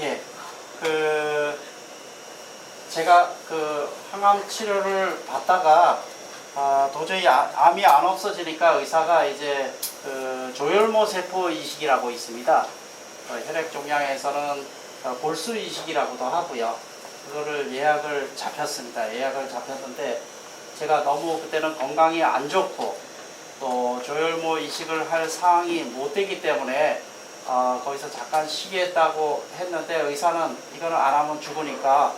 예. 그 제가 그 항암 치료를 받다가 아, 도저히 아- 암이 안 없어지니까 의사가 이제 그 조혈모 세포 이식이라고 있습니다. 어, 혈액 종양에서는 어, 골수 이식이라고도 하고요. 그거를 예약을 잡혔습니다. 예약을 잡혔는데 제가 너무 그때는 건강이 안 좋고 또 조혈모 이식을 할 상황이 못 되기 때문에 어, 거기서 잠깐 쉬겠다고 했는데 의사는 이거는 안 하면 죽으니까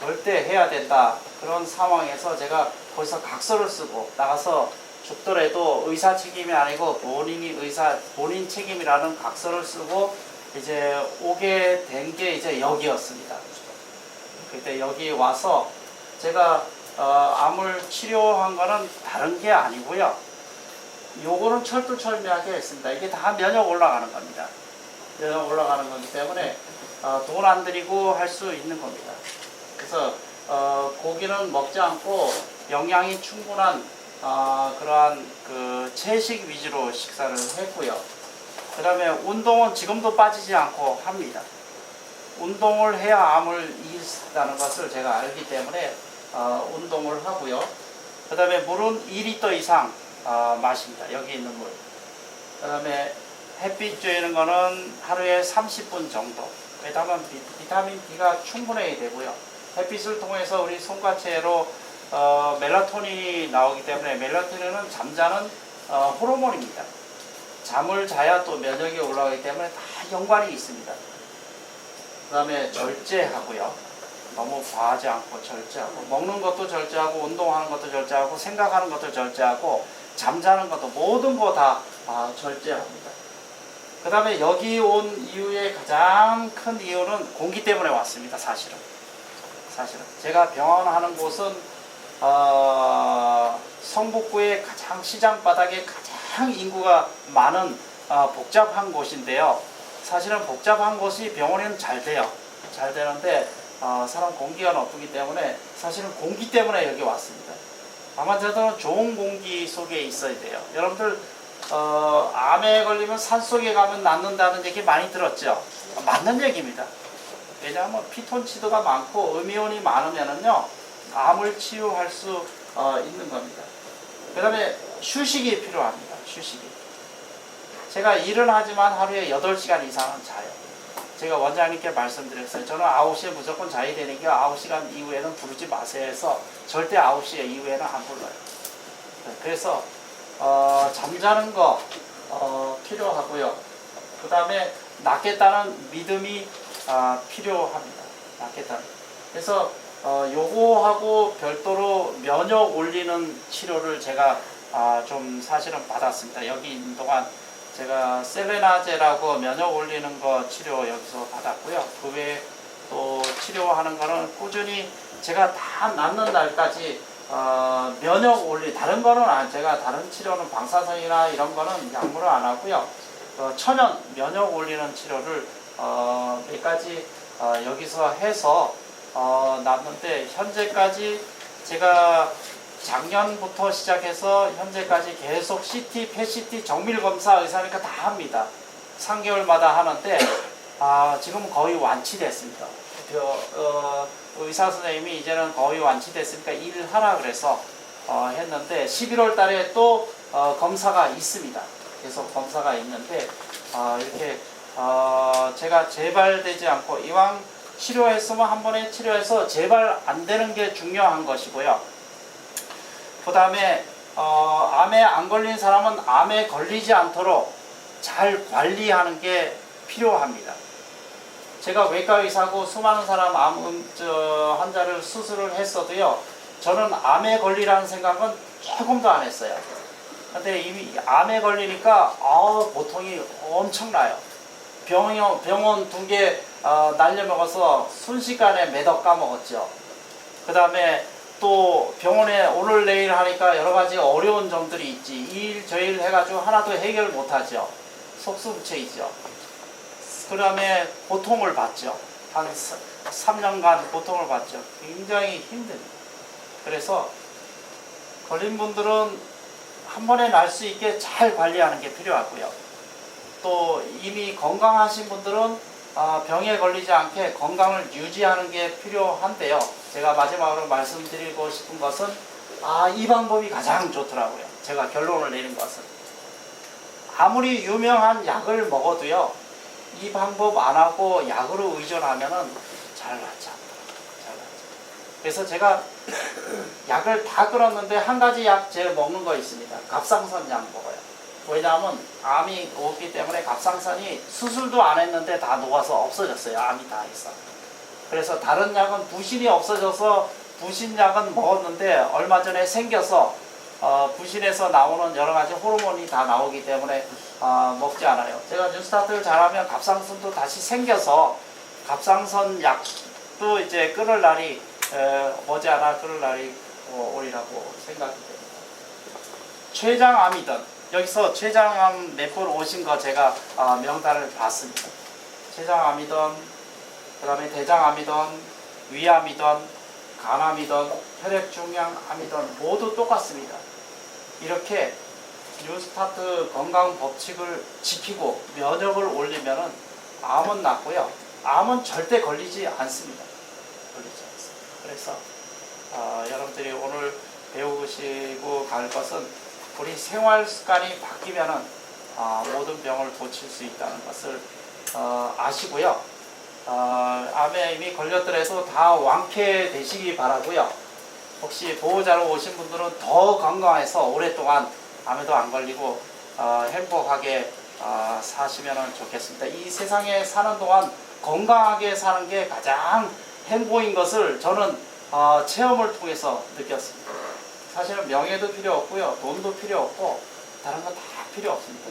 절대 해야 된다 그런 상황에서 제가 거기서 각서를 쓰고 나가서 죽더라도 의사 책임이 아니고 본인이 의사 본인 책임이라는 각서를 쓰고 이제 오게 된 게 이제 여기였습니다. 그때 여기 와서 제가 어, 암을 치료한 거는 다른 게 아니고요. 요거는 철두철미하게 했습니다. 이게 다 면역 올라가는 겁니다. 면역 올라가는 거기 때문에 어, 돈안 들이고 할 수 있는 겁니다. 그래서 어, 고기는 먹지 않고 영양이 충분한 어, 그러한 그 채식 위주로 식사를 했고요. 그 다음에 운동은 지금도 빠지지 않고 합니다. 운동을 해야 암을 있다는 것을 제가 알기 때문에 어, 운동을 하고요. 그 다음에 물은 2리터 이상 어, 마십니다. 여기 있는 물. 그 다음에 햇빛 쬐는 거는 하루에 30분 정도. 왜냐하면 비, 비타민 D가 충분해야 되고요. 햇빛을 통해서 우리 손과체로 어, 멜라토닌이 나오기 때문에 멜라토닌은 잠자는 어, 호르몬입니다. 잠을 자야 또 면역이 올라가기 때문에 다 연관이 있습니다. 그 다음에 절제하고요. 너무 과하지 않고 절제하고 먹는 것도 절제하고 운동하는 것도 절제하고 생각하는 것도 절제하고 잠자는 것도 모든 거다 아, 절제합니다. 그 다음에 여기 온 이후에 가장 큰 이유는 공기 때문에 왔습니다. 사실은 사실은 제가 병원 하는 곳은 어, 성북구의 가장 시장 바닥에 가장 인구가 많은 어, 복잡한 곳인데요. 사실은 복잡한 곳이 병원에는 잘 돼요. 잘 되는데 어, 사람 공기가 나쁘기 때문에 사실은 공기 때문에 여기 왔습니다. 암환자들은 좋은 공기 속에 있어야 돼요. 여러분들 어, 암에 걸리면 산 속에 가면 낫는다는 얘기 많이 들었죠. 맞는 얘기입니다. 왜냐하면 피톤치드가 많고 음이온이 많으면은요 암을 치유할 수 어, 있는 겁니다. 그다음에 휴식이 필요합니다. 휴식이. 제가 일은 하지만 하루에 8시간 이상은 자요. 제가 원장님께 말씀드렸어요. 저는 9시에 무조건 자야 되니까 9시간 이후에는 부르지 마세요 해서 절대 9시 이후에는 안 불러요. 네, 그래서 어, 잠자는 거 어, 필요하고요. 그 다음에 낫겠다는 믿음이 아, 필요합니다. 낫겠다는. 그래서 어, 요거하고 별도로 면역 올리는 치료를 제가 아, 좀 사실은 받았습니다. 여기 있는 동안 제가 셀레나제라고 면역 올리는 거 치료 여기서 받았고요. 그 외에 또 치료하는 거는 꾸준히 제가 다 낫는 날까지 어, 면역 올리 다른 거는 안 제가 다른 치료는 방사선이나 이런 거는 약물을 안 하고요. 어, 천연 면역 올리는 치료를 어, 몇 가지 어, 여기서 해서 어, 놨는데 현재까지 제가 작년부터 시작해서 현재까지 계속 CT, PET 정밀 검사 의사니까 다 합니다. 3개월마다 하는데 아, 지금 거의 완치됐습니다. 그, 어, 의사 선생님이 이제는 거의 완치됐으니까 일을 하라 그래서 어, 했는데 11월 달에 또 어, 검사가 있습니다. 계속 검사가 있는데 어, 이렇게 어, 제가 재발되지 않고 이왕 치료했으면 한 번에 치료해서 재발 안 되는 게 중요한 것이고요. 그 다음에 어, 암에 안 걸린 사람은 암에 걸리지 않도록 잘 관리하는 게 필요합니다. 제가 외과 의사고 수많은 사람 암 환자를 수술을 했어도요. 저는 암에 걸리라는 생각은 조금도 안 했어요. 근데 이미 암에 걸리니까 아 고통이 엄청나요. 병원 병원 두개 어, 날려먹어서 순식간에 매덕 까먹었죠. 그 다음에 또 병원에 오늘 내일 하니까 여러 가지 어려운 점들이 있지. 이 일 저 일 해가지고 하나도 해결 못하죠. 속수무책이죠. 그 다음에 고통을 받죠. 한 3년간 고통을 받죠. 굉장히 힘듭니다. 그래서 걸린 분들은 한 번에 날 수 있게 잘 관리하는 게 필요하고요. 또 이미 건강하신 분들은 아, 병에 걸리지 않게 건강을 유지하는 게 필요한데요. 제가 마지막으로 말씀드리고 싶은 것은 아, 이 방법이 가장 좋더라고요. 제가 결론을 내린 것은 아무리 유명한 약을 먹어도요. 이 방법 안 하고 약으로 의존하면은 잘 낫지 않더라고요. 잘 낫지. 그래서 제가 약을 다 끊었는데 한 가지 약 제가 먹는 거 있습니다. 갑상선 약 먹어요. 왜냐하면 암이 없기 때문에 갑상선이 수술도 안 했는데 다 녹아서 없어졌어요. 암이 다 있어. 그래서 다른 약은 부신이 없어져서 부신 약은 먹었는데 얼마 전에 생겨서 어, 부신에서 나오는 여러 가지 호르몬이 다 나오기 때문에 어, 먹지 않아요. 제가 뉴 스타트를 잘하면 갑상선도 다시 생겨서 갑상선 약도 이제 끊을 날이 에, 머지않아 끊을 날이 어, 오리라고 생각이 됩니다. 췌장암이든 여기서 췌장암 몇번 오신 거 제가 어, 명단을 봤습니다. 췌장암이든 그다음에 대장암이든 위암이든 간암이든 혈액 중량암이든 모두 똑같습니다. 이렇게 뉴스타트 건강 법칙을 지키고 면역을 올리면은 암은 낫고요. 암은 절대 걸리지 않습니다. 걸리지 않습니다. 그래서 어, 여러분들이 오늘 배우시고 갈 것은 우리 생활 습관이 바뀌면은 어, 모든 병을 고칠 수 있다는 것을 어, 아시고요. 어, 암에 이미 걸렸더라도 다 완쾌 되시기 바라고요. 혹시 보호자로 오신 분들은 더 건강해서 오랫동안 암에도 안 걸리고 어, 행복하게 어, 사시면 좋겠습니다. 이 세상에 사는 동안 건강하게 사는 게 가장 행복인 것을 저는 어, 체험을 통해서 느꼈습니다. 사실은 명예도 필요 없고요, 돈도 필요 없고 다른 건다 필요 없습니다.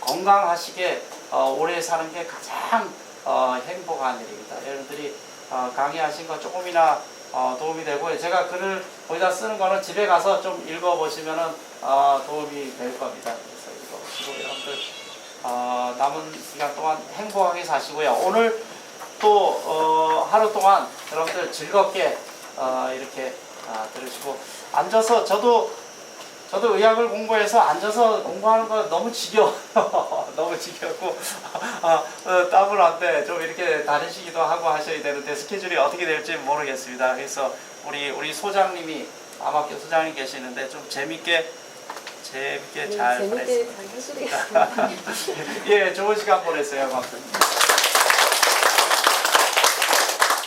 건강하시게 어, 오래 사는 게 가장 어, 행복한 일입니다. 여러분들이 어, 강의하신 거 조금이나 어, 도움이 되고 제가 글을 거기다 쓰는 거는 집에 가서 좀 읽어보시면은 어, 도움이 될 겁니다. 그래서 읽어보시고 여러분들 어, 남은 시간 동안 행복하게 사시고요. 오늘 또 어, 하루 동안 여러분들 즐겁게 어, 이렇게 아, 들으시고 앉아서 저도 저도 의학을 공부해서 앉아서 공부하는 거 너무 지겨워 너무 지겹고 아, 어, 땀을 안돼 좀 이렇게 다니시기도 하고 하셔야 되는데 스케줄이 어떻게 될지 모르겠습니다. 그래서 우리 우리 소장님이 암학교 소장님 계시는데 좀 재밌게 재밌게 잘 네, 재밌게 보냈습니다. 잘. 예, 좋은 시간 보냈어요, 아무튼.